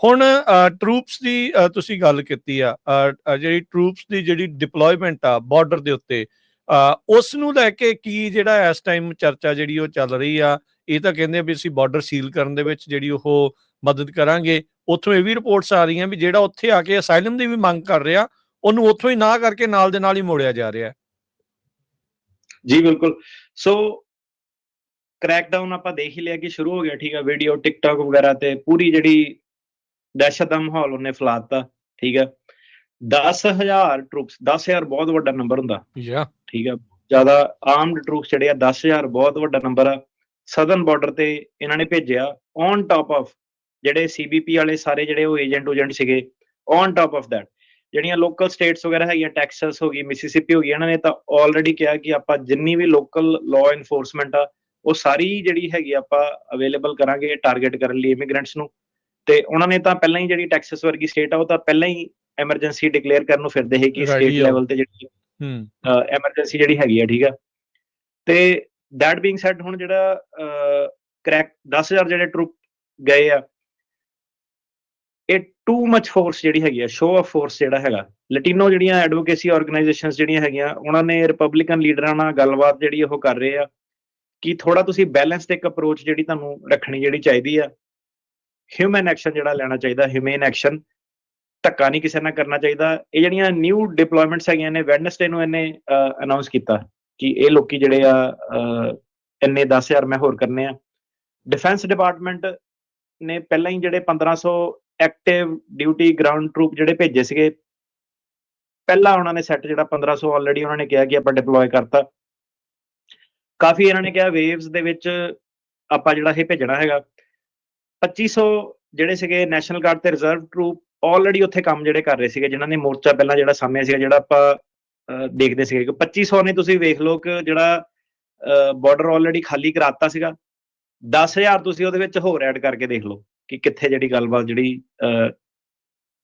ਹੁਣ ਟਰੂਪਸ ਦੀ ਤੁਸੀਂ ਗੱਲ ਕੀਤੀ ਆ ਜਿਹੜੀ ਟਰੂਪਸ ਦੀ ਜਿਹੜੀ ਡਿਪਲੋਇਮੈਂਟ ਆ ਬਾਰਡਰ ਦੇ ਉੱਤੇ ਉਸ ਨੂੰ ਲੈ ਕੇ ਕੀ ਜਿਹੜਾ ਇਸ ਟਾਈਮ ਚਰਚਾ ਜਿਹੜੀ ਉਹ ਚੱਲ ਰਹੀ ਆ, ਇਹ ਤਾਂ ਕਹਿੰਦੇ ਵੀ ਅਸੀਂ ਬਾਰਡਰ ਸੀਲ ਕਰਨ ਦੇ ਵਿੱਚ ਜਿਹੜੀ ਉਹ ਮਦਦ ਕਰਾਂਗੇ। ਉੱਥੋਂ ਇਹ ਵੀ ਰਿਪੋਰਟਸ ਆ ਰਹੀਆਂ ਵੀ ਜਿਹੜਾ ਉੱਥੇ ਆ ਕੇ ਅਸਾਈਲਮ ਦੀ ਵੀ ਮੰਗ ਕਰ ਰਿਹਾ, ਉਹਨੂੰ ਉੱਥੋਂ ਹੀ ਨਾ ਕਰਕੇ ਨਾਲ ਦੇ ਨਾਲ ਹੀ ਮੋੜਿਆ ਜਾ ਰਿਹਾ। ਜੀ, ਬਿਲਕੁਲ। ਸੋ ਕ੍ਰੈਕਡਾਊਨ ਆਪਾਂ ਦੇਖ ਹੀ ਲਿਆ ਕਿ ਸ਼ੁਰੂ ਹੋ ਗਿਆ, ਠੀਕ ਆ ਵੀਡੀਓ ਟਿਕਟੌਕ ਵਗੈਰਾ ਤੇ ਪੂਰੀ ਜਿਹੜੀ ਦਹਿਸ਼ਤ ਦਾ ਮਾਹੌਲ ਉਹਨੇ ਫੈਲਾਤਾ ਠੀਕ ਹੈ। 10000 ਟਰੂਪਸ 10000 ਬਹੁਤ ਵੱਡਾ ਨੰਬਰ ਹੁੰਦਾ। ਯਾ ਠੀਕ ਹੈ ਜ਼ਿਆਦਾ ਆਰਮਡ ਟਰੂਪਸ ਜਿਹੜੇ ਆ 10000 ਬਹੁਤ ਵੱਡਾ ਨੰਬਰ ਆ। ਸਦਰਨ ਬਾਰਡਰ ਤੇ ਇਹਨਾਂ ਨੇ ਭੇਜਿਆ ਔਨ ਟਾਪ ਆਫ ਜਿਹੜੇ ਸੀਬੀਪੀ ਵਾਲੇ ਸਾਰੇ ਜਿਹੜੇ ਉਹ ਏਜੰਟ ਏਜੰਟ ਸੀਗੇ ਔਨ ਟਾਪ ਆਫ ਦੈਟ ਜਿਹੜੀਆਂ ਲੋਕਲ ਸਟੇਟਸ ਵਗੈਰਾ ਹੈਗੀਆਂ ਟੈਕਸਸ ਹੋ ਗਈ ਮਿਸਿਸਿਪੀ ਹੋ ਗਈ ਇਹਨਾਂ ਨੇ ਤਾਂ ਆਲਰੇਡੀ ਕਿਹਾ ਕਿ ਆਪਾਂ ਜਿੰਨੀ ਵੀ ਲੋਕਲ ਲਾਅ ਇਨਫੋਰਸਮੈਂਟ ਆ ਉਹ ਸਾਰੀ ਜਿਹੜੀ ਹੈਗੀ ਆਪਾਂ ਅਵੇਲੇਬਲ ਕਰਾਂਗੇ ਟਾਰਗੇਟ ਕਰਨ ਲਈ ਇਮੀਗ੍ਰੈਂਟਸ ਨੂੰ। ਤੇ ਉਹਨਾਂ ਨੇ ਤਾਂ ਪਹਿਲਾਂ ਹੀ ਜਿਹੜੀ ਟੈਕਸਸ ਵਰਗੀ ਸਟੇਟ ਆ ਉਹ ਤਾਂ ਪਹਿਲਾਂ ਹੀ ਐਮਰਜੈਂਸੀ ਡਿਕਲੇਅਰ ਕਰਨ ਨੂੰ ਫਿਰਦੇ ਹੈ ਕਿ ਸਟੇਟ। ਲੈਵਲ ਤੇ ਜਿਹੜੀ ਹੂੰ। ਐਮਰਜੈਂਸੀ ਜਿਹੜੀ ਹੈਗੀ ਆ ਠੀਕ ਆ। ਤੇ ਦੈਟ ਬੀਇੰਗ ਸੈਡ ਹੁਣ ਜਿਹੜਾ ਕ੍ਰੈਕ 10000 ਜਿਹੜੇ ਟਰੂਪ ਗਏ ਆ ਇਹ ਟੂ ਮਚ ਫੋਰਸ ਜਿਹੜੀ ਹੈਗੀ ਆ ਸ਼ੋ ਆਫ ਫੋਰਸ ਜਿਹੜਾ ਹੈਗਾ। ਲਟੀਨੋ ਜਿਹੜੀਆਂ ਐਡਵੋਕੇਸੀ ਆਰਗੇਨਾਈਜੇਸ਼ਨਸ ਜਿਹੜੀਆਂ ਹੈਗੀਆਂ ਉਹਨਾਂ ਨੇ ਰਿਪਬਲਿਕਨ ਲੀਡਰਾਂ ਨਾਲ ਗੱਲਬਾਤ ਜਿਹੜੀ ਉਹ ਕਰ ਰਹੇ ਆ ਕਿ ਥੋੜਾ ਤੁਸੀਂ ਬੈਲੈਂਸਡ ਇੱਕ ਅਪਰੋਚ ਜਿਹੜੀ ਤੁਹਾਨੂੰ ਰੱਖਣੀ ਜਿਹੜੀ ਚਾਹੀਦੀ ਆ ਹਿਊਮਨ ਐਕਸ਼ਨ ਜਿਹੜਾ ਲੈਣਾ ਚਾਹੀਦਾ ਹਿਊਮਨ ਐਕਸ਼ਨ ਧੱਕਾ ਨਹੀਂ ਕਿਸੇ ਨਾਲ ਕਰਨਾ ਚਾਹੀਦਾ। ਇਹ ਜਿਹੜੀਆਂ ਨਿਊ ਡਿਪਲੋਇਮੈਂਟਸ ਹੈਗੀਆਂ ਨੇ ਵੈਡਨਸਡੇ ਨੂੰ ਇਹਨੇ ਅਨਾਉਂਸ ਕੀਤਾ ਕਿ ਇਹ ਲੋਕੀ ਜਿਹੜੇ ਆ ਅਹ, ਇੰਨੇ 10000 ਮੈਂ ਹੋਰ ਕਰਨੇ ਆ। ਡਿਫੈਂਸ ਡਿਪਾਰਟਮੈਂਟ ਨੇ ਪਹਿਲਾਂ ਹੀ ਜਿਹੜੇ 1500 ਐਕਟਿਵ ਡਿਊਟੀ ਗਰਾਊਂਡ ਟਰੂਪ ਜਿਹੜੇ ਭੇਜੇ ਸੀਗੇ ਪਹਿਲਾਂ ਉਹਨਾਂ ਨੇ ਸੈੱਟ ਜਿਹੜਾ 1500 ਆਲਰੇਡੀ ਉਹਨਾਂ ਨੇ ਕਿਹਾ ਕਿ ਆਪਾਂ ਡਿਪਲੋਏ ਕਰਤਾ। ਕਾਫੀ ਇਹਨਾਂ ਨੇ ਕਿਹਾ ਵੇਵਸ ਦੇ ਵਿੱਚ ਆਪਾਂ ਜਿਹੜਾ ਇਹ ਭੇਜਣਾ ਹੈਗਾ। 2500 ਜਿਹੜੇ ਸੀਗੇ ਨੈਸ਼ਨਲ ਗਾਰਡ ਤੇ ਰਿਜ਼ਰਵ ਟਰੂਪ ਆਲਰੇਡੀ ਉੱਥੇ ਕੰਮ ਜਿਹੜੇ ਕਰ ਰਹੇ ਸੀਗੇ ਜਿਨ੍ਹਾਂ ਨੇ ਮੋਰਚਾ ਪਹਿਲਾਂ ਜਿਹੜਾ ਸਾਹਮਣੇ ਸੀਗਾ ਜਿਹੜਾ ਆਪਾਂ ਦੇਖਦੇ ਸੀਗੇ ਕਿ 2500 ਨੇ ਤੁਸੀਂ ਵੇਖ ਲਓ ਕਿ ਜਿਹੜਾ ਬਾਰਡਰ ਆਲਰੇਡੀ ਖਾਲੀ ਕਰਾਤਾ ਸੀਗਾ। 10000 ਤੁਸੀਂ ਉਹਦੇ ਵਿੱਚ ਹੋਰ ਐਡ ਕਰਕੇ ਦੇਖ ਲਓ ਕਿ ਕਿੱਥੇ ਜਿਹੜੀ ਗੱਲਬਾਤ ਜਿਹੜੀ ਅਹ,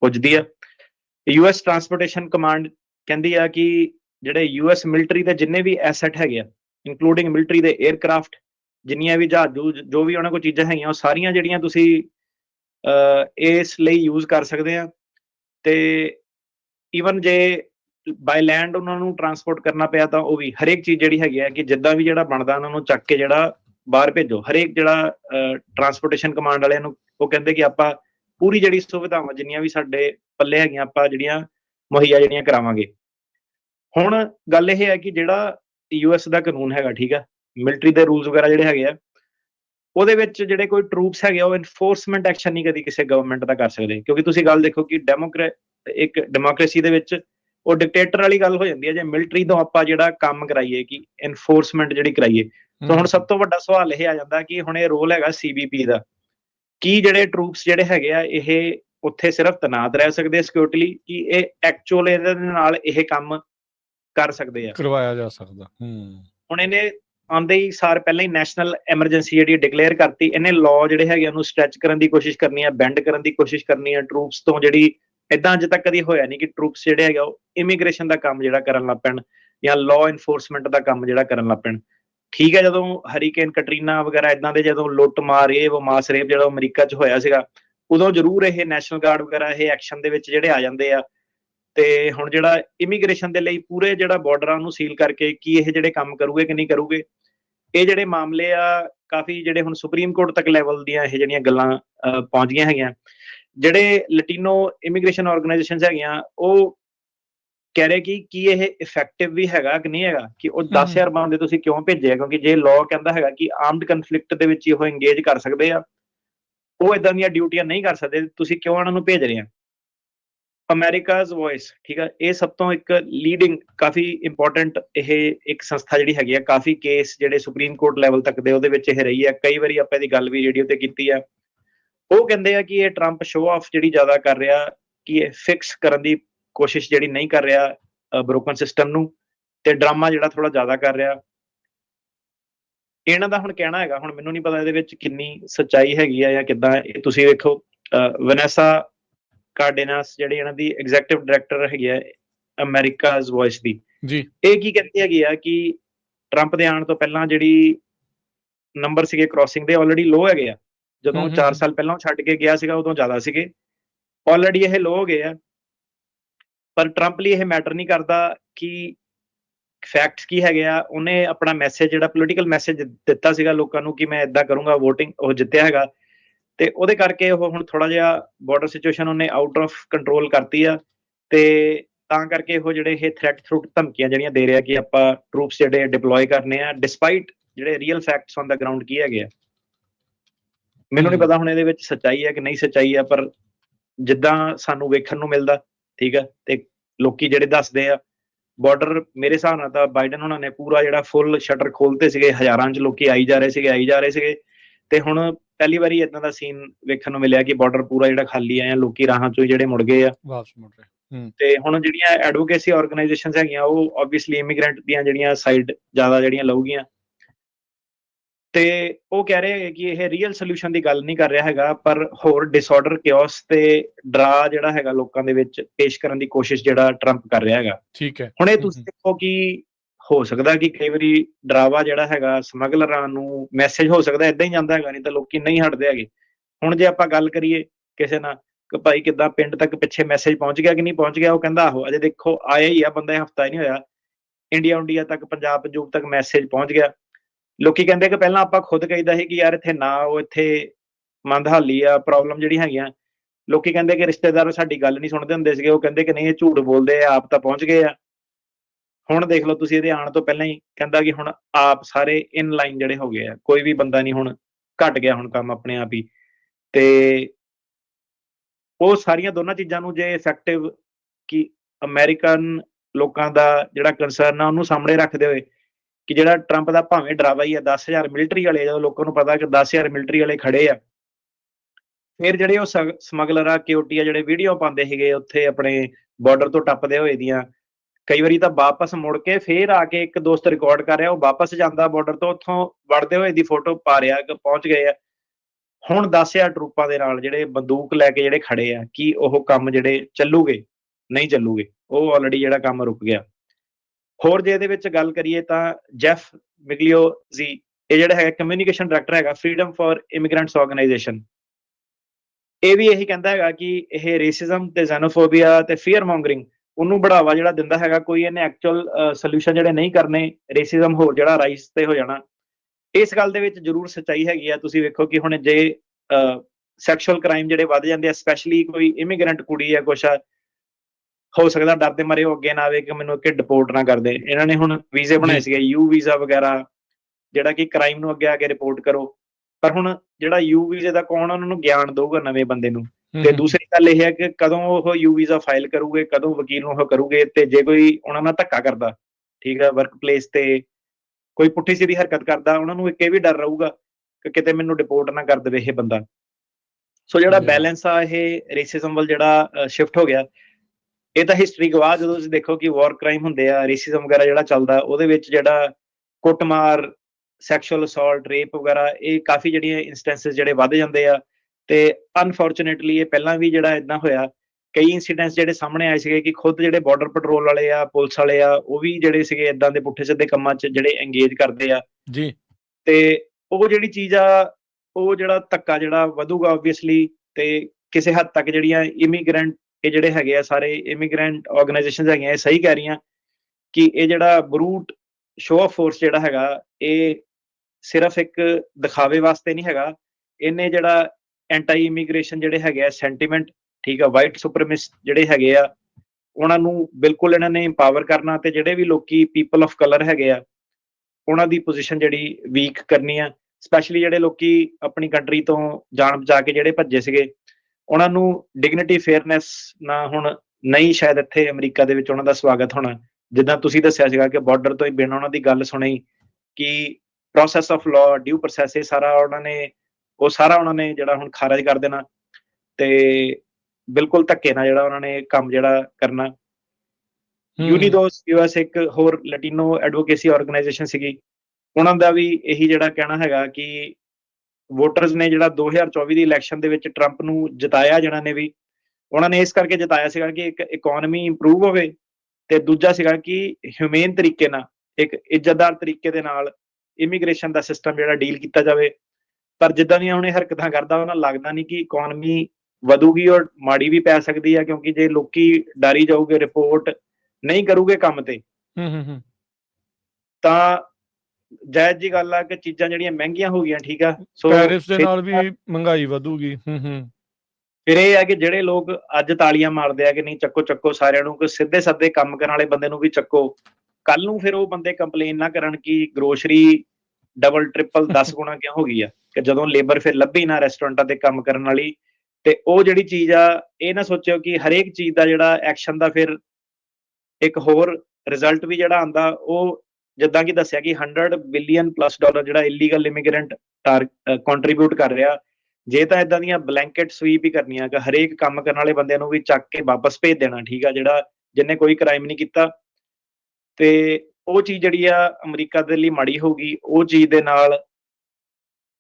ਪੁੱਜਦੀ ਆ। ਯੂਐਸ ਟਰਾਂਸਪੋਰਟੇਸ਼ਨ ਕਮਾਂਡ ਕਹਿੰਦੀ ਆ ਕਿ ਜਿਹੜੇ ਯੂਐਸ ਮਿਲਟਰੀ ਦੇ ਜਿੰਨੇ ਵੀ ਐਸੈਟ ਹੈਗੇ ਆ ਇਨਕਲੂਡਿੰਗ ਮਿਲਟਰੀ ਦੇ 에ਅਰਕ੍ਰਾਫਟ ਜਿੰਨੀਆਂ ਵੀ ਜਹਾਜ਼ੂ ਜੋ ਵੀ ਉਹਨਾਂ ਕੋਲ ਚੀਜ਼ਾਂ ਹੈਗੀਆਂ ਉਹ ਸਾਰੀਆਂ ਜਿਹੜੀਆਂ ਤੁਸੀਂ ਅਹ, ਇਸ ਲਈ ਯੂਜ਼ ਕਰ ਸਕਦੇ ਆ। ਤੇ ਈਵਨ ਜੇ ਬਾਈ ਲੈਂਡ ਉਹਨਾਂ ਨੂੰ ਟਰਾਂਸਪੋਰਟ ਕਰਨਾ ਪਿਆ ਤਾਂ ਉਹ ਵੀ ਹਰੇਕ ਚੀਜ਼ ਜਿਹੜੀ ਹੈਗੀ ਹੈ ਕਿ ਜਿੱਦਾਂ ਵੀ ਜਿਹੜਾ ਬਣਦਾ ਉਹਨਾਂ ਨੂੰ ਚੱਕ ਕੇ ਜਿਹੜਾ ਬਾਹਰ ਭੇਜੋ। ਹਰੇਕ ਜਿਹੜਾ ਟਰਾਂਸਪੋਰਟੇਸ਼ਨ ਕਮਾਂਡ ਵਾਲਿਆਂ ਨੂੰ ਉਹ ਕਹਿੰਦੇ ਕਿ ਆਪਾਂ ਪੂਰੀ ਜਿਹੜੀ ਸੁਵਿਧਾਵਾਂ ਜਿੰਨੀਆਂ ਵੀ ਸਾਡੇ ਪੱਲੇ ਹੈਗੀਆਂ ਆਪਾਂ ਜਿਹੜੀਆਂ ਮੁਹੱਈਆ ਜਿਹੜੀਆਂ ਕਰਾਵਾਂਗੇ। ਹੁਣ ਗੱਲ ਇਹ ਹੈ ਕਿ ਜਿਹੜਾ ਯੂਐਸ ਦਾ ਕਾਨੂੰਨ ਹੈਗਾ ਠੀਕ ਆ? ਮਿਲਟਰੀ ਦੇ ਰੂਲਸ ਵਗੈਰਾ ਜਿਹੜੇ ਹੈਗੇ ਆ ਉਹਦੇ ਵਿੱਚ ਜਿਹੜੇ ਕੋਈ ਟਰੂਪਸ ਹੈਗੇ ਉਹ ਇਨਫੋਰਸਮੈਂਟ ਐਕਸ਼ਨ ਨਹੀਂ ਕਦੀ ਕਿਸੇ ਗਵਰਨਮੈਂਟ ਦਾ ਕਰ ਸਕਦੇ। ਕਿਉਂਕਿ ਤੁਸੀਂ ਗੱਲ ਦੇਖੋ ਕਿ ਡੈਮੋਕ੍ਰੇਟ ਇੱਕ ਡੈਮੋਕ੍ਰੇਸੀ ਦੇ ਵਿੱਚ ਉਹ ਡਿਕਟੇਟਰ ਵਾਲੀ ਗੱਲ ਹੋ ਜਾਂਦੀ ਹੈ ਜੇ ਮਿਲਟਰੀ ਤੋਂ ਆਪਾਂ ਜਿਹੜਾ ਕੰਮ ਕਰਾਈਏ ਕਿ ਇਨਫੋਰਸਮੈਂਟ ਜਿਹੜੀ ਕਰਾਈਏ ਤਾਂ ਹੁਣ ਸਭ ਤੋਂ ਵੱਡਾ ਸਵਾਲ ਇਹ ਆ ਜਾਂਦਾ ਕਿ ਹੁਣ ਇਹ ਰੋਲ ਹੈਗਾ ਸੀਬੀਪੀ ਦਾ। ਕੀ ਜਿਹੜੇ ਟਰੂਪਸ ਜਿਹੜੇ ਹੈਗੇ ਆ ਇਹ ਉੱਥੇ ਸਿਰਫ ਤਨਾਤ ਰਹਿ ਸਕਦੇ ਸਿਕਿਉਰਿਟੀ ਲਈ ਕਿ ਇਹ ਐਕਚੁਅਲ ਇਹਦੇ ਨਾਲ ਇਹ ਕੰਮ ਕਰ ਸਕਦੇ ਆ? ਕਰਵਾਇਆ ਜਾ ਸਕਦਾ ਹੂੰ ਹੁਣ ਇਹਨੇ ਆਉਂਦੇ ਹੀ ਸਾਰ ਪਹਿਲਾਂ ਹੀ ਨੈਸ਼ਨਲ ਐਮਰਜੈਂਸੀ ਜਿਹੜੀ ਡਿਕਲੇਅਰ ਕਰਤੀ, ਇਹਨੇ ਲਾਅ ਜਿਹੜੇ ਹੈਗੇ ਉਹਨੂੰ ਸਟ੍ਰੈਚ ਕਰਨ ਦੀ ਕੋਸ਼ਿਸ਼ ਕਰਨੀ ਹੈ ਬੈਂਡ ਕਰਨ ਦੀ ਕੋਸ਼ਿਸ਼ ਕਰਨੀ ਹੈ ਟਰੂਪਸ ਤੋਂ ਜਿਹੜੀ ਇਦਾਂ ਅਜੇ ਤੱਕ ਕਦੀ ਹੋਇਆ ਨਹੀਂ ਕਿ ਟਰੂਪਸ ਜਿਹੜੇ ਹੈਗੇ ਉਹ ਇਮੀਗ੍ਰੇਸ਼ਨ ਦਾ ਕੰਮ ਜਿਹੜਾ ਕਰਨ ਲੱਗ ਪੈਣ ਜਾਂ ਲਾਅ ਇਨਫੋਰਸਮੈਂਟ ਦਾ ਕੰਮ ਜਿਹੜਾ ਕਰਨ ਲੱਗ ਪੈਣ। ਠੀਕ ਹੈ, ਜਦੋਂ ਹਰੀਕੇਨ ਕਟਰੀਨਾ ਵਗੈਰਾ ਇਦਾਂ ਦੇ ਜਦੋਂ ਲੁੱਟ ਮਾਰ, ਇਹ ਉਹ ਮਾਸ ਰੇਪ ਜਿਹੜਾ ਅਮਰੀਕਾ 'ਚ ਹੋਇਆ ਸੀਗਾ, ਉਦੋਂ ਜ਼ਰੂਰ ਇਹ ਨੈਸ਼ਨਲ ਗਾਰਡ ਵਗੈਰਾ ਇਹ ਐਕਸ਼ਨ ਦੇ ਵਿੱਚ ਜਿਹੜੇ ਆ ਜਾਂਦੇ ਆ। ਤੇ ਹੁਣ ਜਿਹੜਾ ਇਮੀਗ੍ਰੇਸ਼ਨ ਦੇ ਲਈ ਪੂਰੇ ਜਿਹੜਾ ਬਾਰਡਰਾਂ ਨੂੰ ਸੀਲ ਕਰਕੇ ਕੀ ਇਹ ਜਿਹੜੇ ਕੰਮ ਕਰੂਗੇ ਕਿ ਨਹੀਂ ਕਰੂਗੇ ਇਹ ਜਿਹੜੇ ਮਾਮਲੇ ਆ ਕਾਫੀ ਜਿਹੜੇ ਹੁਣ ਸੁਪਰੀਮ ਕੋਰਟ ਤੱਕ ਲੈਵਲ ਦੀਆਂ ਇਹ ਜਿਹੜੀਆਂ ਗੱਲਾਂ ਪਹੁੰਚ ਗਈਆਂ ਹੈਗੀਆਂ। ਜਿਹੜੇ ਲਟੀਨੋ ਇਮੀਗ੍ਰੇਸ਼ਨ ਆਰਗੇਨਾਈਜੇਸ਼ਨਸ ਹੈਗੀਆਂ ਉਹ ਕਹਿ ਰਹੇ ਕਿ ਕੀ ਇਹ ਇਫੈਕਟਿਵ ਵੀ ਹੈਗਾ ਕਿ ਨਹੀਂ ਹੈਗਾ? ਕਿ ਉਹ 10000 ਬੰਦੇ ਤੁਸੀਂ ਕਿਉਂ ਭੇਜੇ ਆ? ਕਿਉਂਕਿ ਜੇ ਲਾਅ ਕਹਿੰਦਾ ਹੈਗਾ ਕਿ ਆਰਮਡ ਕਨਫਲਿਕਟ ਦੇ ਵਿੱਚ ਹੀ ਉਹ ਇੰਗੇਜ ਕਰ ਸਕਦੇ ਆ ਉਹ ਇਦਾਂ ਦੀਆਂ ਡਿਊਟੀਆਂ ਨਹੀਂ ਕਰ ਸਕਦੇ ਤੁਸੀਂ ਕਿਉਂ ਉਹਨਾਂ ਨੂੰ ਭੇਜ ਰਹੇ ਆ? ਅਮਰੀਕਾਜ਼ ਵੌਇਸ ਠੀਕ ਆ? ਇਹ ਸਭ ਤੋਂ ਇੱਕ ਲੀਡਿੰਗ ਕਾਫੀ ਇੰਪੋਰਟੈਂਟ ਇਹ ਇੱਕ ਸੰਸਥਾ ਜਿਹੜੀ ਹੈਗੀ ਆ, ਕਾਫੀ ਕੇਸ ਜਿਹੜੇ ਸੁਪਰੀਮ ਕੋਰਟ ਲੈਵਲ ਤੱਕ ਦੇ ਉਹਦੇ ਵਿੱਚ ਇਹ ਰਹੀ ਆ। ਕਈ ਵਾਰੀ ਆਪਾਂ ਇਹਦੀ ਗੱਲ ਵੀ ਰੇਡੀਓ ਤੇ ਕੀਤੀ ਆ। ਉਹ ਕਹਿੰਦੇ ਆ ਕਿ ਇਹ ਟਰੰਪ ਸ਼ੋਅ ਆਫ ਜਿਹੜੀ ਜ਼ਿਆਦਾ ਕਰ ਰਿਹਾ, ਕਿ ਇਹ ਫਿਕਸ ਕਰਨ ਦੀ ਕੋਸ਼ਿਸ਼ ਜਿਹੜੀ ਨਹੀਂ ਕਰ ਰਿਹਾ ਬ੍ਰੋਕਨ ਸਿਸਟਮ ਨੂੰ, ਤੇ ਡਰਾਮਾ ਜਿਹੜਾ ਥੋੜਾ ਜ਼ਿਆਦਾ ਕਰ ਰਿਹਾ। ਇਹਨਾਂ ਦਾ ਹੁਣ ਕਹਿਣਾ ਹੈਗਾ, ਹੁਣ ਮੈਨੂੰ ਨਹੀਂ ਪਤਾ ਇਹਦੇ ਵਿੱਚ ਕਿੰਨੀ ਸੱਚਾਈ ਹੈਗੀ ਆ ਜਾਂ ਕਿੱਦਾਂ। ਇਹ ਤੁਸੀਂ ਵੇਖੋ ਵਨੈਸਾ ਕਾਰਡੇਨਾਸ ਜਿਹੜੀ ਇਹਨਾਂ ਦੀ ਐਗਜ਼ੈਕਟਿਵ ਡਾਇਰੈਕਟਰ ਹੈਗੀ ਆ ਅਮਰੀਕਾਜ਼ ਵੌਇਸ ਦੀ। ਜੀ। ਇਹ ਕੀ ਕਹਿੰਦੀ ਹੈਗੀ ਆ ਕਿ ਟਰੰਪ ਦੇ ਆਉਣ ਤੋਂ ਪਹਿਲਾਂ ਜਿਹੜੀ ਨੰਬਰ ਸੀਗੇ ਕ੍ਰਾਸਿੰਗ ਦੇ ਆਲਰੇਡੀ ਲੋ ਹੈਗੇ ਆ। ਜਦੋਂ ਹਮ ਹਮ 4 ਹਮ। ਸਾਲ ਪਹਿਲਾਂ ਛੱਡ ਕੇ ਗਿਆ ਸੀਗਾ ਉਦੋਂ ਜ਼ਿਆਦਾ ਸੀਗੇ। ਆਲਰੇਡੀ ਇਹ ਲੋ ਹੋ ਗਏ ਆ। ਪਰ ਟਰੰਪ ਲਈ ਇਹ ਮੈਟਰ ਨਹੀਂ ਕਰਦਾ ਕਿ ਫੈਕਟਸ ਕੀ ਹੈਗੇ ਆ। ਉਹਨੇ ਆਪਣਾ ਮੈਸੇਜ ਜਿਹੜਾ ਪੋਲੀਟੀਕਲ ਮੈਸੇਜ ਦਿੱਤਾ ਸੀਗਾ ਲੋਕਾਂ ਨੂੰ ਕਿ ਮੈਂ ਇਦਾਂ ਕਰੂੰਗਾ VOTING ਉਹ ਜਿੱਤਿਆ ਹੈਗਾ। ਤੇ ਉਹਦੇ ਕਰਕੇ ਉਹ ਹੁਣ ਥੋੜਾ ਜਿਹਾ ਬਾਰਡਰ ਸਿਚੁਏਸ਼ਨ ਉਹਨੇ ਆਊਟ ਆਫ ਕੰਟਰੋਲ ਕਰਤੀ ਆ ਤੇ ਤਾਂ ਕਰਕੇ ਉਹ ਜਿਹੜੇ ਇਹ ਥ੍ਰੈਟ ਥਰੂਟ ਧਮਕੀਆਂ ਜਿਹੜੀਆਂ ਦੇ ਰਿਹਾ ਕਿ ਆਪਾਂ ਟਰੂਪਸ ਜਿਹੜੇ ਡਿਪਲੋਏ ਕਰਨੇ ਆ ਡਿਸਪਾਈਟ ਜਿਹੜੇ real facts on the ground ਕੀ ਹੈਗੇ ਆ ਮੈਨੂੰ ਨਹੀਂ। ਪਤਾ ਹੁਣ ਇਹਦੇ ਵਿੱਚ ਸੱਚਾਈ ਹੈ ਕਿ ਨਹੀਂ ਸੱਚਾਈ ਹੈ ਪਰ ਜਿੱਦਾਂ ਸਾਨੂੰ ਵੇਖਣ ਨੂੰ ਮਿਲਦਾ ਠੀਕ ਆ ਤੇ ਲੋਕੀ ਜਿਹੜੇ ਦੱਸਦੇ ਆ ਬਾਰਡਰ ਮੇਰੇ ਹਿਸਾਬ ਨਾਲ ਤਾਂ ਬਾਈਡਨ ਉਹਨਾਂ ਨੇ ਪੂਰਾ ਜਿਹੜਾ ਫੁੱਲ ਸ਼ਟਰ ਖੋਲਤੇ ਸੀਗੇ ਹਜ਼ਾਰਾਂ ਚ ਲੋਕੀ ਆਈ ਜਾ ਰਹੇ ਸੀਗੇ ਆਈ ਜਾ ਰਹੇ ਸੀਗੇ ਤੇ ਹੁਣ ਪਹਿਲੀ ਵਾਰੀ ਇਦਾਂ ਦਾ ਸੀਨ ਵੇਖਣ ਨੂੰ ਮਿਲਿਆ ਕਿ ਬਾਰਡਰ ਪੂਰਾ ਜਿਹੜਾ ਖਾਲੀ ਆ ਜਾਂ ਲੋਕੀ ਰਾਹਾਂ ਚੋਂ ਹੀ ਜਿਹੜੇ ਮੁੜ ਗਏ ਆ। ਵਾਪਸ ਮੁੜ ਰਹੇ ਤੇ ਹੁਣ ਜਿਹੜੀਆਂ ਐਡਵੋਕੇਸੀ ਆਰਗੇਨਾਈਜੇਸ਼ਨਸ ਹੈਗੀਆਂ ਉਹ ਆਬਵੀਅਸਲੀ ਇਮੀਗ੍ਰੈਂਟ ਦੀਆਂ ਜਿਹੜੀਆਂ ਸਾਈਡ ਜ਼ਿਆਦਾ ਜਿਹੜੀਆਂ ਲਊਗੀਆਂ। ਤੇ ਉਹ ਕਹਿ ਰਹੇ ਹੈਗੇ ਕਿ ਇਹ ਰੀਅਲ ਸੋਲੂਸ਼ਨ ਦੀ ਗੱਲ ਨਹੀਂ ਕਰ ਰਿਹਾ ਹੈਗਾ ਪਰ ਹੋਰ ਡਿਸਆਰਡਰ ਕਿਓਸ ਤੇ ਡਰਾ ਜਿਹੜਾ ਹੈਗਾ ਲੋਕਾਂ ਦੇ ਵਿੱਚ ਪੇਸ਼ ਕਰਨ ਦੀ ਕੋਸ਼ਿਸ਼ ਜਿਹੜਾ ਟਰੰਪ ਕਰ ਰਿਹਾ ਹੈਗਾ। ਠੀਕ ਹੈ। ਹੁਣ ਇਹ ਤੁਸੀਂ। ਦੇਖੋ ਕਿ ਹੋ ਸਕਦਾ ਕਿ ਕਈ ਵਾਰੀ ਡਰਾਵਾ ਜਿਹੜਾ ਹੈਗਾ, ਸਮਗਲਰਾਂ ਨੂੰ ਮੈਸੇਜ ਹੋ ਸਕਦਾ ਇਦਾਂ ਹੀ ਜਾਂਦਾ ਹੈਗਾ, ਨਹੀਂ ਤਾਂ ਲੋਕੀ ਨਹੀਂ ਹਟਦੇ ਹੈਗੇ। ਹੁਣ ਜੇ ਆਪਾਂ ਗੱਲ ਕਰੀਏ ਕਿਸੇ ਨਾਲ ਕਿ ਭਾਈ ਕਿੱਦਾਂ ਪਿੰਡ ਤੱਕ ਪਿੱਛੇ ਮੈਸੇਜ ਪਹੁੰਚ ਗਿਆ ਕਿ ਨਹੀਂ ਪਹੁੰਚ ਗਿਆ, ਉਹ ਕਹਿੰਦਾ ਆਹੋ, ਅਜੇ ਦੇਖੋ, ਆਇਆ ਹੀ ਆ ਬੰਦਾ ਹਫਤਾ ਹੀ ਨਹੀਂ ਹੋਇਆ। ਇੰਡੀਆ ਇੰਡੀਆ ਤੱਕ, ਪੰਜਾਬ ਪੰਜਾਬ ਤੱਕ ਮੈਸੇਜ ਪਹੁੰਚ ਗਿਆ। ਲੋਕੀ ਕਹਿੰਦੇ ਕਿ ਪਹਿਲਾਂ ਆਪਾਂ ਖੁਦ ਕਹੀਦਾ ਸੀ ਕਿ ਯਾਰ ਇੱਥੇ ਨਾ ਉਹ ਇੱਥੇ ਮੰਦਹਾਲੀ ਆ ਪ੍ਰੋਬਲਮ ਜਿਹੜੀ ਹੈਗੀਆਂ। ਲੋਕੀ ਕਹਿੰਦੇ ਕਿ ਰਿਸ਼ਤੇਦਾਰ ਸਾਡੀ ਗੱਲ ਨਹੀਂ ਸੁਣਦੇ ਹੁੰਦੇ ਸੀਗੇ, ਉਹ ਕਹਿੰਦੇ ਕਿ ਨਹੀਂ, ਇਹ ਝੂਠ ਬੋਲਦੇ ਆ, ਆਪ ਤਾਂ ਪਹੁੰਚ ਗਏ ਆ। ਹੁਣ ਦੇਖ ਲਓ ਤੁਸੀਂ ਇਹਦੇ ਆਉਣ ਤੋਂ ਪਹਿਲਾਂ ਹੀ ਕਹਿੰਦਾ ਕਿ ਹੁਣ ਆਪ ਸਾਰੇ ਇਨ ਲਾਈਨ ਜਿਹੜੇ ਹੋ ਗਏ ਆ, ਕੋਈ ਵੀ ਬੰਦਾ ਨਹੀਂ ਹੁਣ ਘਟ ਗਿਆ ਹੁਣ ਕੰਮ ਆਪਣੇ ਆਪ ਹੀ। ਤੇ ਉਹ ਸਾਰੀਆਂ ਦੋਨਾਂ ਚੀਜ਼ਾਂ ਨੂੰ ਜੇ ਇਫੈਕਟਿਵ ਕਿ ਅਮਰੀਕਨ ਲੋਕਾਂ ਦਾ ਜਿਹੜਾ ਕੰਸਰਨ ਆ, ਉਹਨੂੰ ਸਾਹਮਣੇ ਰੱਖਦੇ ਹੋਏ ਕਿ ਜਿਹੜਾ ਟਰੰਪ ਦਾ ਭਾਵੇਂ ਡਰਾਵਾ ਹੀ ਆ 10000 ਮਿਲਟਰੀ ਵਾਲੇ ਜਦੋਂ ਲੋਕਾਂ ਨੂੰ ਪਤਾ ਕਿ 10000 ਮਿਲਟਰੀ ਵਾਲੇ ਖੜੇ ਆ, ਫਿਰ ਜਿਹੜੇ ਉਹ ਸਮਗਲਰ ਆ ਕਿਉਟੀ ਆ, ਜਿਹੜੇ ਵੀਡੀਓ ਪਾਉਂਦੇ ਹੈਗੇ ਉੱਥੇ ਆਪਣੇ ਬਾਰਡਰ ਤੋਂ ਟੱਪਦੇ ਹੋਏ ਦੀਆਂ ਕਈ ਵਾਰੀ ਤਾਂ ਵਾਪਸ ਮੁੜ ਕੇ ਫੇਰ ਆ ਕੇ ਇੱਕ ਦੋਸਤ ਰਿਕਾਰਡ ਕਰ ਰਿਹਾ, ਉਹ ਵਾਪਸ ਜਾਂਦਾ ਬਾਰਡਰ ਤੋਂ, ਉੱਥੋਂ ਵੜਦੇ ਹੋਏ ਦੀ ਫੋਟੋ ਪਾ ਰਿਹਾ ਕਿ ਪਹੁੰਚ ਗਏ ਆ। ਹੁਣ 10000 ਟਰੂਪਾਂ ਦੇ ਨਾਲ ਜਿਹੜੇ ਬੰਦੂਕ ਲੈ ਕੇ ਜਿਹੜੇ ਖੜੇ ਆ, ਕੀ ਉਹ ਕੰਮ ਜਿਹੜੇ ਚੱਲੂਗੇ, ਨਹੀਂ ਚੱਲੂਗੇ, ਉਹ ਆਲਰੇਡੀ ਜਿਹੜਾ ਕੰਮ ਰੁਕ ਗਿਆ। ਹੋਰ ਜੇ ਇਹਦੇ ਵਿੱਚ ਗੱਲ ਕਰੀਏ ਤਾਂ ਜੈਫ ਮਿਗਲਿਓ ਜੀ ਇਹ ਜਿਹੜਾ ਹੈਗਾ ਕਮਿਊਨੀਕੇਸ਼ਨ ਡਾਇਰੈਕਟਰ ਹੈਗਾ ਫਰੀडम ਫਾਰ ਇਮੀਗ੍ਰੈਂਟਸ ਆਰਗੇਨਾਈਜੇਸ਼ਨ ਇਹ ਵੀ ਇਹੀ ਕਹਿੰਦਾ ਹੈਗਾ ਕਿ ਇਹ ਰੇਸਿਜ਼ਮ ਤੇ ਜ਼ੈਨੋਫੋਬੀਆ ਤੇ ਫੀਅਰ ਮੌਂਗਰਿੰਗ ਉਹਨੂੰ ਬੜਾਵਾ ਜਿਹੜਾ ਦਿੰਦਾ ਹੈਗਾ, ਕੋਈ ਇਹਨੇ ਐਕਚੁਅਲ ਸੋਲੂਸ਼ਨ ਜਿਹੜੇ ਨਹੀਂ ਕਰਨੇ ਰੇਸਿਜ਼ਮ ਹੋਰ ਜਿਹੜਾ ਰਾਈਸ ਤੇ ਹੋ ਜਾਣਾ। ਇਸ ਗੱਲ ਦੇ ਵਿੱਚ ਜ਼ਰੂਰ ਸੱਚਾਈ ਹੈਗੀ ਆ। ਤੁਸੀਂ ਵੇਖੋ ਕਿ ਹੁਣ ਜੇ ਸੈਕਸ਼ੂਅਲ ਕ੍ਰਾਈਮ ਜਿਹੜੇ ਵੱਧ ਜਾਂਦੇ ਆ ਸਪੈਸ਼ਲੀ ਕੋਈ ਇਮੀਗ੍ਰੈਂਟ ਕੁੜੀ ਆ, ਕੁਛ ਹੋ ਸਕਦਾ ਡਰ ਦੇ ਮਾਰੇ ਉਹ ਅੱਗੇ ਨਾ ਆਵੇ ਕਿ ਮੈਨੂੰ ਕਿ ਡਿਪੋਰਟ ਨਾ ਕਰਦੇ ਇਹਨਾਂ ਨੇ ਹੁਣ ਵੀਜ਼ੇ ਬਣਾਏ ਸੀਗੇ, ਯੂ ਵੀਜ਼ਾ ਵਗੈਰਾ, ਜਿਹੜਾ ਕਿ ਕ੍ਰਾਈਮ ਨੂੰ ਅੱਗੇ ਆ ਕੇ ਰਿਪੋਰਟ ਕਰੋ। ਪਰ ਹੁਣ ਜਿਹੜਾ ਯੂ ਵੀਜ਼ੇ ਦਾ ਕੌਣ ਉਹਨਾਂ ਨੂੰ ਗਿਆਨ ਦਊਗਾ ਨਵੇਂ ਬੰਦੇ ਨੂੰ। ਤੇ ਦੂਸਰੀ ਗੱਲ ਇਹ ਹੈ ਕਿ ਕਦੋਂ ਉਹ ਯੂ ਵੀਜ਼ਾ ਫਾਈਲ ਕਰੂਗੇ ਕਦੋਂ ਵਕੀਲ ਨੂੰ ਉਹ ਕਰੂਗੇ ਤੇ ਜੇ ਕੋਈ ਉਹਨਾਂ ਨਾਲ ਧੱਕਾ ਕਰਦਾ ਠੀਕ ਹੈ ਵਰਕ ਪਲੇਸ ਤੇ ਕੋਈ ਪੁੱਠੀ ਸਿੱਧੀ ਹਰਕਤ ਕਰਦਾ ਉਹਨਾਂ ਨੂੰ ਇੱਕ ਇਹ ਵੀ ਡਰ ਰਹੂਗਾ ਕਿ ਕਿਤੇ ਮੈਨੂੰ ਡਿਪੋਰਟ ਨਾ ਕਰ ਦੇਵੇ ਇਹ ਬੰਦਾ ਸੋ ਜਿਹੜਾ। ਬੈਲੈਂਸ ਆ ਇਹ ਰੇਸਿਜ਼ਮ ਵੱਲ ਜਿਹੜਾ ਸ਼ਿਫਟ ਹੋ ਗਿਆ ਇਹ ਤਾਂ ਹਿਸਟਰੀ ਗਵਾਹ ਜਦੋਂ ਤੁਸੀਂ ਦੇਖੋ ਕਿ ਵਾਰ ਕ੍ਰਾਈਮ ਹੁੰਦੇ ਆ ਰੇਸਿਜ਼ਮ ਵਗੈਰਾ ਜਿਹੜਾ ਚੱਲਦਾ ਉਹਦੇ ਵਿੱਚ ਜਿਹੜਾ ਕੁੱਟਮਾਰ ਸੈਕਸ਼ੂਅਲ ਅਸੌਲਟ ਰੇਪ ਵਗੈਰਾ ਇਹ ਕਾਫੀ ਜਿਹੜੀਆਂ ਇਨਸਟੈਂਸਸ ਜਿਹੜੇ ਵੱਧ ਜਾਂਦੇ ਆ ਤੇ ਅਨਫੋਰਚੂਨੇਟਲੀ ਇਹ ਪਹਿਲਾਂ ਵੀ ਜਿਹੜਾ ਇਦਾਂ ਹੋਇਆ ਕਈ ਇਨਸੀਡੈਂਟਸ ਜਿਹੜੇ ਸਾਹਮਣੇ ਆਏ ਸੀਗੇ ਕਿ ਖੁਦ ਜਿਹੜੇ ਬਾਰਡਰ ਪੈਟਰੋਲ ਵਾਲੇ ਆ ਪੁਲਿਸ ਵਾਲੇ ਆ ਉਹ ਵੀ ਜਿਹੜੇ ਸੀਗੇ ਇਦਾਂ ਦੇ ਪੁੱਠੇ ਸਿੱਧੇ ਕੰਮਾਂ 'ਚ ਜਿਹੜੇ ਇੰਗੇਜ ਕਰਦੇ ਆ। ਜੀ। ਤੇ ਉਹ ਜਿਹੜੀ ਚੀਜ਼ ਆ ਉਹ ਜਿਹੜਾ ਧੱਕਾ ਜਿਹੜਾ ਵਧੂਗਾ ਆਬਵੀਅਸਲੀ ਤੇ ਕਿਸੇ ਹੱਦ ਤੱਕ ਜਿਹੜੀਆਂ ਇਮੀਗ੍ਰੈਂਟ ਇਹ ਜਿਹੜੇ ਹੈਗੇ ਆ ਸਾਰੇ ਇਮੀਗ੍ਰੈਂਟ ਆਰਗੇਨਾਈਜੇਸ਼ਨਸ ਹੈਗੀਆਂ ਇਹ ਸਹੀ ਕਹਿ ਰਹੀਆਂ ਕਿ ਇਹ ਜਿਹੜਾ ਬਰੂਟ ਸ਼ੋਅ ਆਫ ਫੋਰਸ ਜਿਹੜਾ ਹੈਗਾ ਇਹ ਸਿਰਫ ਇੱਕ ਦਿਖਾਵੇ ਵਾਸਤੇ ਨਹੀਂ ਹੈਗਾ। ਇਹਨੇ ਜਿਹੜਾ ਐਂਟੀ ਇਮੀਗ੍ਰੇਸ਼ਨ ਜਿਹੜੇ ਹੈਗੇ ਆ ਸੈਂਟੀਮੈਂਟ ਠੀਕ ਆ ਵਾਈਟ ਸੁਪਰੀਮਿਸਟ ਜਿਹੜੇ ਹੈਗੇ ਆ, ਉਹਨਾਂ ਨੂੰ ਬਿਲਕੁਲ ਇਹਨਾਂ ਨੇ ਇੰਪਾਵਰ ਕਰਨਾ ਤੇ ਜਿਹੜੇ ਵੀ ਲੋਕੀ ਪੀਪਲ ਆਫ ਕਲਰ ਹੈਗੇ ਆ, ਉਹਨਾਂ ਦੀ ਪੋਜੀਸ਼ਨ ਜਿਹੜੀ ਵੀਕ ਕਰਨੀ ਆ ਸਪੈਸ਼ਲੀ ਜਿਹੜੇ ਲੋਕੀ ਆਪਣੀ ਕੰਟਰੀ ਤੋਂ ਜਾਣ ਬਚਾ ਕੇ ਜਿਹੜੇ ਭੱਜੇ ਸੀਗੇ, ਉਹਨਾਂ ਨੂੰ ਡਿਗਨਿਟੀ ਫੇਅਰਨੈਸ ਨਾ ਹੁਣ ਨਹੀਂ ਸ਼ਾਇਦ ਇੱਥੇ ਅਮਰੀਕਾ ਦੇ ਵਿੱਚ ਉਹਨਾਂ ਦਾ ਸਵਾਗਤ ਹੋਣਾ। ਜਿੱਦਾਂ ਤੁਸੀਂ ਦੱਸਿਆ ਸੀਗਾ ਕਿ ਬਾਰਡਰ ਤੋਂ ਹੀ ਬਿਨਾਂ ਉਹਨਾਂ ਦੀ ਗੱਲ ਸੁਣੀ ਕਿ process of law due process ਇਹ ਸਾਰਾ ਉਹਨਾਂ ਨੇ ਉਹ ਸਾਰਾ ਉਹਨਾਂ ਨੇ ਜਿਹੜਾ ਹੁਣ ਖਾਰਜ ਕਰ ਦੇਣਾ ਤੇ ਬਿਲਕੁਲ ਧੱਕੇ ਨਾਲ ਜਿਹੜਾ ਉਹਨਾਂ ਨੇ ਕੰਮ ਜਿਹੜਾ ਕਰਨਾ। ਯੂਨੀਦੋਸ ਯੂਐਸ ਇੱਕ ਹੋਰ ਲੈਟਿਨੋ ਐਡਵੋਕੇਸੀ ਆਰਗੇਨਾਈਜੇਸ਼ਨ ਸੀਗੀ। ਉਹਨਾਂ ਦਾ ਵੀ ਇਹੀ ਜਿਹੜਾ ਕਹਿਣਾ ਹੈਗਾ ਕਿ ਵੋਟਰਸ ਨੇ ਜਿਹੜਾ 2024 ਦੀ ਇਲੈਕਸ਼ਨ ਦੇ ਵਿੱਚ ਟਰੰਪ ਨੂੰ ਜਿਤਾਇਆ ਜਿਹਨਾਂ ਨੇ ਵੀ ਉਹਨਾਂ ਨੇ ਇਸ ਕਰਕੇ ਜਿਤਾਇਆ ਸੀਗਾ ਕਿ ਇੱਕ ਇਕਨੋਮੀ ਇੰਪਰੂਵ ਹੋਵੇ ਤੇ ਦੂਜਾ ਸੀਗਾ ਕਿ ਹਿਊਮੇਨ ਤਰੀਕੇ ਨਾਲ ਇੱਕ ਇੱਜ਼ਤਦਾਰ ਤਰੀਕੇ ਦੇ ਨਾਲ ਇਮੀਗ੍ਰੇਸ਼ਨ ਦਾ ਸਿਸਟਮ ਜਿਹੜਾ ਡੀਲ ਕੀਤਾ ਜਾਵੇ। ਪਰ ਜਿੱਦਾਂ ਦੀਆਂ ਹੁਣ ਇਹ ਹਰਕਤਾਂ ਕਰਦਾ ਉਹਨਾਂ ਲੱਗਦਾ ਨਹੀਂ ਕਿ ਇਕਨੋਮੀ ਵਧੂਗੀ ਔਰ ਮਾੜੀ ਵੀ ਪੈ ਸਕਦੀ ਆ ਕਿਉਂਕਿ ਜੇ ਲੋਕੀ ਡਰੀ ਜਾਊਗੇ ਰਿਪੋਰਟ ਨਹੀਂ ਕਰੂਗੇ ਕੰਮ ਤੇ ਹੂੰ ਹੂੰ ਹੂੰ। ਤਾਂ ਜਾਇਜ਼ ਜੀ ਗੱਲ ਆ ਕਿ ਚੀਜ਼ਾਂ ਜਿਹੜੀਆਂ ਮਹਿੰਗੀਆਂ ਹੋ ਗਈਆਂ ਠੀਕ ਆ? ਸੋ ਪੈਰਿਸ ਦੇ ਨਾਲ ਵੀ ਮਹਿੰਗਾਈ ਵਧੂਗੀ ਹੂੰ ਹੂੰ। ਫਿਰ ਇਹ ਆ ਕਿ ਜਿਹੜੇ ਲੋਕ ਅੱਜ ਤਾਲੀਆਂ ਮਾਰਦੇ ਆ ਕਿ ਨਹੀਂ ਚੱਕੋ ਚੱਕੋ ਸਾਰਿਆਂ ਨੂੰ ਕਿ ਸਿੱਧੇ ਸਾਦੇ ਕੰਮ ਕਰਨ ਵਾਲੇ ਬੰਦੇ ਨੂੰ ਵੀ ਚੱਕੋ। ਕੱਲ ਨੂੰ ਫਿਰ ਉਹ ਬੰਦੇ ਕੰਪਲੇਨ ਨਾ ਕਰਨ ਕਿ ਗਰੋਸਰੀ ਡਬਲ ਟ੍ਰਿਪਲ 10 ਗੁਣਾ ਕਿਉਂ ਹੋ ਗਈ ਆ? ਕਿ ਜਦੋਂ ਲੇਬਰ ਫਿਰ ਲੱਭੀ ਨਾ ਰੈਸਟੋਰੈਂਟਾਂ ਤੇ ਕੰਮ ਕਰਨ ਵਾਲੀ ਤੇ ਉਹ ਜਿਹੜੀ ਚੀਜ਼ ਆ ਇਹ ਨਾ ਸੋਚਿਓ ਕਿ ਹਰੇਕ ਚੀਜ਼ ਦਾ ਜਿਹੜਾ ਐਕਸ਼ਨ ਦਾ ਫਿਰ ਇੱਕ ਹੋਰ ਰਿਜ਼ਲਟ ਵੀ ਜਿਹੜਾ ਆਂਦਾ ਉਹ ਜਿੱਦਾਂ ਕਿ ਦੱਸਿਆ ਕਿ 100 ਬਿਲੀਅਨ ਪਲੱਸ ਡਾਲਰ ਜਿਹੜਾ ਇਲੀਗਲ ਇਮੀਗ੍ਰੈਂਟ ਕੰਟਰੀਬਿਊਟ ਕਰ ਰਿਹਾ ਜੇ ਤਾਂ ਇਦਾਂ ਦੀਆਂ ਬਲੈਂਕਟ ਸਵੀਪ ਹੀ ਕਰਨੀਆਂ ਕਿ ਹਰੇਕ ਕੰਮ ਕਰਨ ਵਾਲੇ ਬੰਦਿਆਂ ਨੂੰ ਵੀ ਚੱਕ ਕੇ ਵਾਪਸ ਭੇਜ ਦੇਣਾ ਠੀਕ ਆ ਜਿਹੜਾ ਜਿੰਨੇ ਕੋਈ ਕ੍ਰਾਈਮ ਨਹੀਂ ਕੀਤਾ। ਤੇ ਉਹ ਚੀਜ਼ ਜਿਹੜੀ ਆ ਅਮਰੀਕਾ ਦੇ ਲਈ ਮਾੜੀ ਹੋਊਗੀ ਉਹ ਚੀਜ਼ ਦੇ ਨਾਲ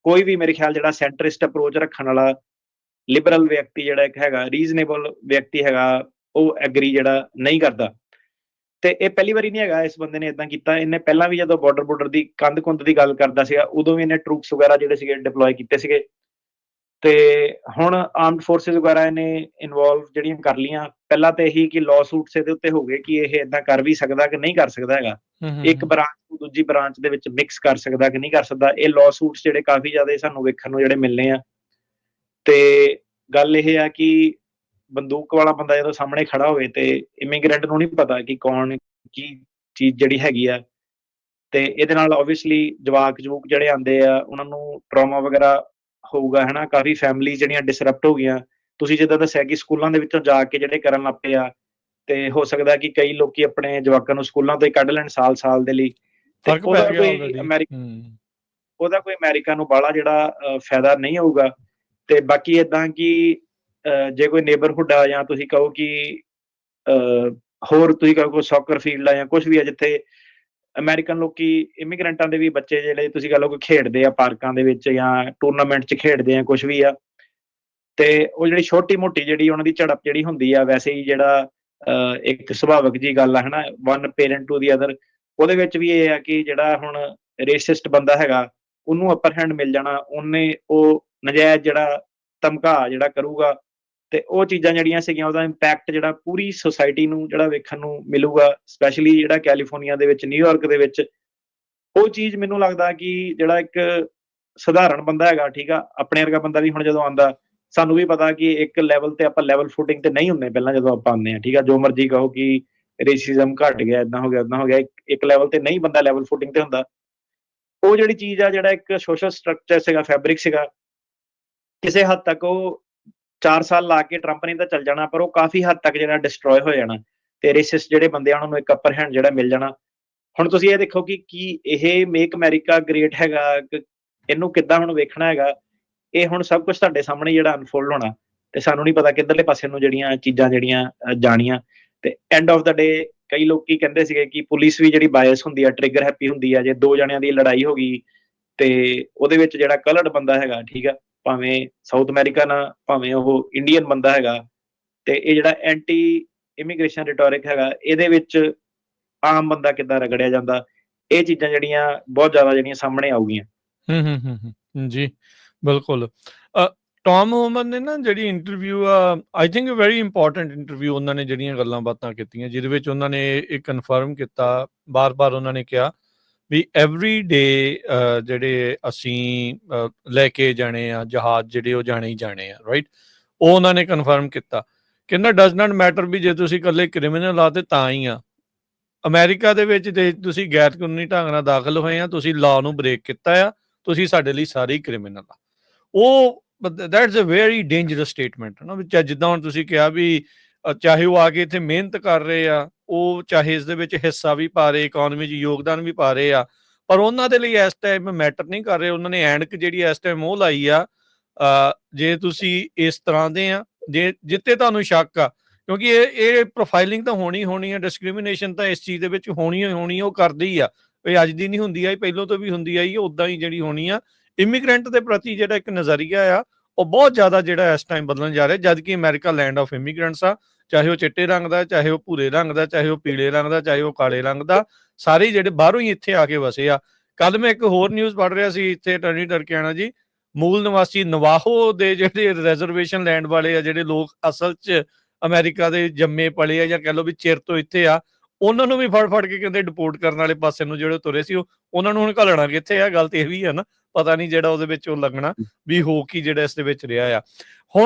ਕੋਈ ਵੀ ਮੇਰੇ ਖਿਆਲ ਜਿਹੜਾ ਸੈਂਟਰਿਸਟ ਅਪਰੋਚ ਰੱਖਣ ਵਾਲਾ ਲਿਬਰਲ ਵਿਅਕਤੀ ਜਿਹੜਾ ਇੱਕ ਹੈਗਾ ਰੀਜ਼ਨੇਬਲ ਵਿਅਕਤੀ ਹੈਗਾ, ਉਹ ਐਗਰੀ ਜਿਹੜਾ ਨਹੀਂ ਕਰਦਾ। ਤੇ ਇਹ ਪਹਿਲੀ ਵਾਰੀ ਨਹੀਂ ਹੈਗਾ, ਇਸ ਬੰਦੇ ਨੇ ਇਦਾਂ ਕੀਤਾ। ਇਹਨੇ ਪਹਿਲਾਂ ਵੀ ਜਦੋਂ ਬਾਰਡਰ ਬਾਰਡਰ ਦੀ ਕੰਧ ਕੁੰਦ ਦੀ ਗੱਲ ਕਰਦਾ ਸੀਗਾ, ਉਦੋਂ ਵੀ ਇਹਨੇ ਟਰੂਪਸ ਵਗੈਰਾ ਜਿਹੜੇ ਸੀਗੇ ਡਿਪਲੋਏ ਕੀਤੇ ਸੀਗੇ। ਤੇ ਹੁਣ ਆਰਮਡ ਫੋਰਸਸ ਵਗੈਰਾ ਇਹਨੇ ਇਨਵੋਲਵ ਜਿਹੜੀਆਂ ਕਰ ਲੀਆਂ ਪਹਿਲਾਂ ਤੇ ਇਹੀ ਕਿ ਲਾਅ ਸੂਟਸ ਇਹਦੇ ਉੱਤੇ ਹੋ ਗਏ ਕਿ ਇਹ ਇਦਾਂ ਕਰ ਵੀ ਸਕਦਾ ਕਿ ਨਹੀਂ ਕਰ ਸਕਦਾ ਹੈਗਾ। ਇੱਕ ਬ੍ਰਾਂਚ ਨੂੰ ਦੂਜੀ ਬ੍ਰਾਂਚ ਦੇ ਵਿੱਚ ਮਿਕਸ ਕਰ ਸਕਦਾ ਕਿ ਨਹੀਂ ਕਰ ਸਕਦਾ ਇਹ ਲਾਅ ਸੂਟਸ ਜਿਹੜੇ ਕਾਫੀ ਜ਼ਿਆਦਾ ਸਾਨੂੰ ਵੇਖਣ ਨੂੰ ਜਿਹੜੇ ਮਿਲਨੇ ਆ। ਤੇ ਗੱਲ ਇਹ ਆ ਕਿ ਬੰਦੂਕ ਵਾਲਾ ਬੰਦਾ ਜਦੋਂ ਸਾਹਮਣੇ ਖੜਾ ਹੋਵੇ ਤੇ ਇਮੀਗ੍ਰੈਂਟ ਨੂੰ ਨਹੀਂ ਪਤਾ ਕਿ ਕੌਣ ਕੀ ਚੀਜ਼ ਜਿਹੜੀ ਹੈਗੀ ਆ। ਤੇ ਇਹਦੇ ਨਾਲ ਆਬਵੀਅਸਲੀ ਜਵਾਕ ਜਵੂਕ ਜਿਹੜੇ ਆਂਦੇ ਆ ਉਹਨਾਂ ਨੂੰ ਟਰਾਮਾ ਵਗੈਰਾ ਹੋਊਗਾ ਹਨਾ? ਕਾਫੀ ਫੈਮਿਲੀ ਜਿਹੜੀਆਂ ਡਿਸਰਪਟ ਹੋ ਗਈਆਂ। ਤੁਸੀਂ ਜਿੱਦਾਂ ਦੱਸਿਆ ਕਿ ਸਕੂਲਾਂ ਦੇ ਵਿੱਚੋਂ ਜਾ ਕੇ ਜਿਹੜੇ ਕਰਨ ਲੱਗ ਪਏ ਆ ਤੇ ਹੋ ਸਕਦਾ ਕਿ ਕਈ ਲੋਕੀ ਆਪਣੇ ਜਵਾਕਾਂ ਨੂੰ ਸਕੂਲਾਂ ਤੋਂ ਹੀ ਕੱਢ ਲੈਣ ਸਾਲ-ਸਾਲ ਦੇ ਲਈ। ਫ਼ਰਕ ਉਹਦਾ ਪੈ ਗਿਆ ਅਮਰੀਕਾ ਉਹਦਾ ਕੋਈ ਅਮਰੀਕਾ ਨੂੰ ਬਾਹਲਾ ਜਿਹੜਾ ਫਾਇਦਾ ਨਹੀਂ ਹੋਊਗਾ। ਤੇ ਬਾਕੀ ਇਦਾਂ ਕਿ ਜੇ ਕੋਈ ਨੇਬਰਹੁੱਡ ਆ ਜਾਂ ਤੁਸੀਂ ਕਹੋ ਕਿ ਹੋਰ ਤੁਸੀਂ ਕਹੋ ਕੋਈ ਸੌਕਰ ਫੀਲਡ ਆ ਜਾਂ ਕੁਝ ਵੀ ਆ ਜਿੱਥੇ ਅਮਰੀਕਨ ਲੋਕੀ ਇਮੀਗ੍ਰੈਂਟਾਂ ਦੇ ਵੀ ਬੱਚੇ ਜਿਹੜੇ ਤੁਸੀਂ ਕਹ ਲਓ ਕਿ ਖੇਡਦੇ ਆ ਪਾਰਕਾਂ ਦੇ ਵਿੱਚ ਜਾਂ ਟੂਰਨਾਮੈਂਟ 'ਚ ਖੇਡਦੇ ਆ ਕੁਝ ਵੀ ਆ। ਤੇ ਉਹ ਜਿਹੜੀ ਛੋਟੀ ਮੋਟੀ ਜਿਹੜੀ ਉਹਨਾਂ ਦੀ ਝੜਪ ਜਿਹੜੀ ਹੁੰਦੀ ਆ ਵੈਸੇ ਹੀ ਜਿਹੜਾ ਅਹ, ਇੱਕ ਸੁਭਾਵਿਕ ਜੀ ਗੱਲ ਆ ਹਨਾ one parent to the other ਉਹਦੇ ਵਿੱਚ ਵੀ ਇਹ ਆ ਕਿ ਜਿਹੜਾ ਹੁਣ ਰੇਸਿਸਟ ਬੰਦਾ ਹੈਗਾ ਉਹਨੂੰ ਅਪਰ ਹੈਂਡ ਮਿਲ ਜਾਣਾ ਉਹਨੇ ਉਹ ਨਜਾਇਜ਼ ਜਿਹੜਾ ਧਮਕਾ ਜਿਹੜਾ ਕਰੂਗਾ ਤੇ ਉਹ ਚੀਜ਼ਾਂ ਜਿਹੜੀਆਂ ਸੀਗੀਆਂ, ਉਹਦਾ ਇੰਪੈਕਟ ਜਿਹੜਾ ਪੂਰੀ ਸੋਸਾਇਟੀ ਨੂੰ ਜਿਹੜਾ ਵੇਖਣ ਨੂੰ ਮਿਲੂਗਾ ਸਪੈਸ਼ਲੀ ਜਿਹੜਾ ਕੈਲੀਫੋਰਨੀਆ ਦੇ ਵਿੱਚ ਨਿਊਯਾਰਕ ਦੇ ਵਿੱਚ, ਉਹ ਚੀਜ਼ ਮੈਨੂੰ ਲੱਗਦਾ ਕਿ ਜਿਹੜਾ ਇੱਕ ਸਧਾਰਨ ਬੰਦਾ ਹੈਗਾ, ਠੀਕ ਆ, ਆਪਣੇ ਵਰਗਾ ਬੰਦਾ ਵੀ ਹੁਣ ਜਦੋਂ ਆਂਦਾ ਸਾਨੂੰ ਵੀ ਪਤਾ ਕਿ ਇੱਕ ਲੈਵਲ ਤੇ ਆਪਾਂ ਲੈਵਲ ਫੁਟਿੰਗ ਤੇ ਨਹੀਂ ਹੁੰਦੇ ਪਹਿਲਾਂ ਜਦੋਂ ਆਪਾਂ ਆਉਂਦੇ ਆ ਠੀਕ ਆ, ਜੋ ਮਰਜ਼ੀ ਕਹੋ ਕਿ ਰੇਸਿਜ਼ਮ ਘਟ ਗਿਆ ਇਦਾਂ ਹੋ ਗਿਆ ਇਦਾਂ ਹੋ ਗਿਆ, ਇੱਕ- ਲੈਵਲ ਤੇ ਨਹੀਂ ਬੰਦਾ ਲੈਵਲ ਫੁਟਿੰਗ ਤੇ ਹੁੰਦਾ। ਉਹ ਜਿਹੜੀ ਚੀਜ਼ ਆ, ਜਿਹੜਾ ਇੱਕ ਸੋਸ਼ਲ ਸਟਰਕਚਰ ਸੀਗਾ ਫੈਬਰਿਕ ਸੀਗਾ, ਕਿਸੇ ਹੱਦ ਤੱਕ ਉਹ 4 ਸਾਲ ਲਾ ਕੇ ਟਰੰਪ ਨੇ ਤਾਂ ਚੱਲ ਜਾਣਾ, ਪਰ ਉਹ ਕਾਫੀ ਹੱਦ ਤੱਕ ਜਿਹੜਾ ਡਿਸਟਰੋਏ ਹੋ ਜਾਣਾ। ਤੇ ਰੇਸਿਸ ਜਿਹੜੇ ਬੰਦੇ ਆ, ਉਹਨਾਂ ਨੂੰ ਇੱਕ ਅਪਰ ਹੈਂਡ ਜਿਹੜਾ ਮਿਲ ਜਾਣਾ। ਹੁਣ ਤੁਸੀਂ ਇਹ ਦੇਖੋ ਕਿ ਕੀ ਇਹ ਮੇਕ ਅਮਰੀਕਾ ਗ੍ਰੇਟ ਹੈਗਾ ਇਹਨੂੰ ਕਿੱਦਾਂ ਹੁਣ ਵੇਖਣਾ ਹੈਗਾ, ਇਹ ਹੁਣ ਸਭ ਕੁਝ ਤੁਹਾਡੇ ਸਾਹਮਣੇ ਜਿਹੜਾ ਅਨਫੋਲਡ ਹੋਣਾ। ਤੇ ਸਾਨੂੰ ਨਹੀਂ ਪਤਾ ਕਿੱਧਰਲੇ ਪਾਸੇ ਨੂੰ ਜਿਹੜੀਆਂ ਚੀਜ਼ਾਂ ਜਿਹੜੀਆਂ ਜਾਣੀਆਂ। ਤੇ ਐਂਡ ਆਫ ਦਾ ਡੇ ਕਈ ਲੋਕੀ ਕਹਿੰਦੇ ਸੀਗੇ ਕਿ ਪੁਲਿਸ ਵੀ ਜਿਹੜੀ ਬਾਇਸ ਹੁੰਦੀ ਆ ਟ੍ਰਿਗਰ ਹੈਪੀ ਹੁੰਦੀ ਆ, ਜੇ ਦੋ ਜਣਿਆਂ ਦੀ ਲੜਾਈ ਹੋ ਗਈ, ਤੇ ਉਹਦੇ ਵਿੱਚ ਜਿਹੜਾ ਕਲਰਡ ਬੰਦਾ ਹੈਗਾ, ਠੀਕ ਆ ਭਾਵੇਂ ਸਾਊਥ ਅਮਰੀਕਨ ਆ ਭਾਵੇਂ ਉਹ ਇੰਡੀਅਨ ਬੰਦਾ ਹੈਗਾ ਤੇ ਇਹ ਜਿਹੜਾ ਐਂਟੀ ਇਮੀਗ੍ਰੇਸ਼ਨ ਰਿਟੋਰਿਕ ਹੈਗਾ ਇਹਦੇ ਵਿੱਚ ਆਮ ਬੰਦਾ ਕਿੱਦਾਂ ਰਗੜਿਆ ਜਾਂਦਾ ਇਹ ਚੀਜ਼ਾਂ ਜਿਹੜੀਆਂ ਬਹੁਤ ਜ਼ਿਆਦਾ ਜਿਹੜੀਆਂ ਸਾਹਮਣੇ ਆਉਗੀਆਂ ਹੂੰ ਹੂੰ ਹੂੰ ਜੀ ਬਿਲਕੁਲ। ਅ, ਟੌਮ ਹੋਮਨ ਨੇ ਨਾ ਜਿਹੜੀ ਇੰਟਰਵਿਊ ਆ I think very important interview ਉਹਨਾਂ ਨੇ ਜਿਹੜੀਆਂ ਗੱਲਾਂ ਬਾਤਾਂ ਕੀਤੀਆਂ ਜਿਹਦੇ ਵਿੱਚ ਉਹਨਾਂ ਨੇ ਇਹ ਕਨਫਰਮ ਕੀਤਾ ਬਾਰ-ਬਾਰ ਉਹਨਾਂ ਨੇ ਕਿਹਾ ਵੀ ਐਵਰੀ ਡੇ ਜਿਹੜੇ ਅਸੀਂ ਲੈ ਕੇ ਜਾਣੇ ਆ, ਜਹਾਜ਼ ਜਿਹੜੇ ਉਹ ਜਾਣੇ ਹੀ ਜਾਣੇ ਆ ਰਾਈਟ ਉਹ ਉਹਨਾਂ ਨੇ ਕਨਫਰਮ ਕੀਤਾ। ਕਿੰਨਾ ਡਸ ਨਾਟ ਮੈਟਰ ਵੀ ਜੇ ਤੁਸੀਂ ਇਕੱਲੇ ਕ੍ਰਿਮੀਨਲ ਆ ਤੇ ਤਾਂ ਹੀ ਆ। ਅਮਰੀਕਾ ਦੇ ਵਿੱਚ ਜੇ ਤੁਸੀਂ ਗੈਰ ਕਾਨੂੰਨੀ ਢੰਗ ਨਾਲ ਦਾਖਲ ਹੋਏ ਆ, ਤੁਸੀਂ ਲਾਅ ਨੂੰ ਬ੍ਰੇਕ ਕੀਤਾ ਆ, ਤੁਸੀਂ ਸਾਡੇ ਲਈ ਸਾਰੇ ਹੀ ਕ੍ਰਿਮੀਨਲ ਆ। ਉਹ that's a very dangerous statement ਨਾ ਵੀ ਚਾਹੇ ਜਿੱਦਾਂ ਹੁਣ ਤੁਸੀਂ ਕਿਹਾ ਵੀ ਚਾਹੇ ਉਹ ਆ ਕੇ ਇੱਥੇ ਮਿਹਨਤ ਕਰ ਰਹੇ ਆ ਉਹ ਚਾਹੇ ਇਸ ਦੇ ਵਿੱਚ ਹਿੱਸਾ ਵੀ ਪਾ ਰਹੇ ਇਕਨੋਮੀ 'ਚ ਯੋਗਦਾਨ ਵੀ ਪਾ ਰਹੇ ਆ, ਪਰ ਉਹਨਾਂ ਦੇ ਲਈ ਇਸ ਟਾਈਮ ਮੈਟਰ ਨਹੀਂ ਕਰ ਰਹੇ, ਉਹਨਾਂ ਨੇ ਐਂਡਕ ਜਿਹੜੀ ਇਸ ਟਾਈਮ ਉਹ ਲਾਈ ਆ ਜੇ ਤੁਸੀਂ ਇਸ ਤਰ੍ਹਾਂ ਦੇ ਆ, ਜੇ ਜਿੱਤੇ ਤੁਹਾਨੂੰ ਸ਼ੱਕ ਆ, ਕਿਉਂਕਿ ਇਹ ਇਹ ਪ੍ਰੋਫਾਈਲਿੰਗ ਤਾਂ ਹੋਣੀ ਹੋਣੀ ਆ ਡਿਸਕ੍ਰਿਮੀਨੇਸ਼ਨ ਤਾਂ ਇਸ ਚੀਜ਼ ਦੇ ਵਿੱਚ ਹੋਣੀ ਹੋਣੀ, ਉਹ ਕਰਦੀ ਆ ਇਹ ਅੱਜ ਦੀ ਨਹੀਂ ਹੁੰਦੀ ਆਈ, ਪਹਿਲਾਂ ਤੋਂ ਵੀ ਹੁੰਦੀ ਆਈ ਉਦਾਂ ਹੀ ਜਿਹੜੀ ਹੋਣੀ ਆ ਇਮੀਗ੍ਰੈਂਟ ਦੇ ਪ੍ਰਤੀ ਜਿਹੜਾ ਇੱਕ ਨਜ਼ਰੀਆ ਆ, ਉਹ ਬਹੁਤ ਜ਼ਿਆਦਾ ਜਿਹੜਾ ਇਸ ਟਾਈਮ ਬਦਲਣ ਜਾ ਰਿਹਾ ਜਦ ਕਿ ਅਮਰੀਕਾ ਲੈਂਡ ਆਫ ਇਮੀਗ੍ਰੈਂਟਸ ਆ ਚਾਹੇ ਉਹ ਚਿੱਟੇ ਰੰਗ ਦਾ ਚਾਹੇ ਉਹ ਭੂਰੇ ਰੰਗ ਦਾ ਚਾਹੇ ਉਹ ਪੀਲੇ ਰੰਗ ਦਾ ਚਾਹੇ ਉਹ ਕਾਲੇ ਰੰਗ ਦਾ ਸਾਰੇ ਜਿਹੜੇ ਬਾਹਰੋਂ ਹੀ ਇੱਥੇ ਆ ਕੇ ਵਸੇ ਆ। ਕੱਲ ਮੈਂ ਇੱਕ ਹੋਰ ਨਿਊਜ਼ ਪੜ੍ਹ ਰਿਹਾ ਸੀ ਇੱਥੇ ਟਰਨੀ ਟਰਕਿਆਣਾ ਜੀ ਮੂਲ ਨਿਵਾਸੀ ਨਵਾਹੋ ਦੇ ਜਿਹੜੇ ਰਿਜ਼ਰਵੇਸ਼ਨ ਲੈਂਡ ਵਾਲੇ ਆ ਜਿਹੜੇ ਲੋਕ ਅਸਲ 'ਚ ਅਮਰੀਕਾ ਦੇ ਜੰਮੇ ਪਲੇ ਆ ਜਾਂ ਕਹਿ ਲਓ ਵੀ ਚਿਰ ਤੋਂ ਇੱਥੇ ਆ ਉਹਨਾਂ ਨੂੰ ਵੀ ਫੜ ਫੜ ਕੇ ਕਹਿੰਦੇ ਡਿਪੋਰਟ ਕਰਨ ਵਾਲੇ ਪਾਸੇ ਨੂੰ ਜਿਹੜੇ ਤੁਰੇ ਸੀ ਉਹ ਉਹਨਾਂ ਨੂੰ ਹੁਣ ਘੱਲਣਾ ਕਿੱਥੇ ਆ ਗੱਲ ਤੇ ਇਹ ਵੀ ਆ ਨਾ ਪਤਾ ਨਹੀਂ ਜਿਹੜਾ ਉਹਦੇ ਵਿੱਚ ਉਹ ਲੱਗਣਾ ਵੀ ਹੋ ਕੀ ਜਿਹੜਾ ਇਸ ਦੇ ਵਿੱਚ ਰਿਹਾ ਆ। ਹੁਣ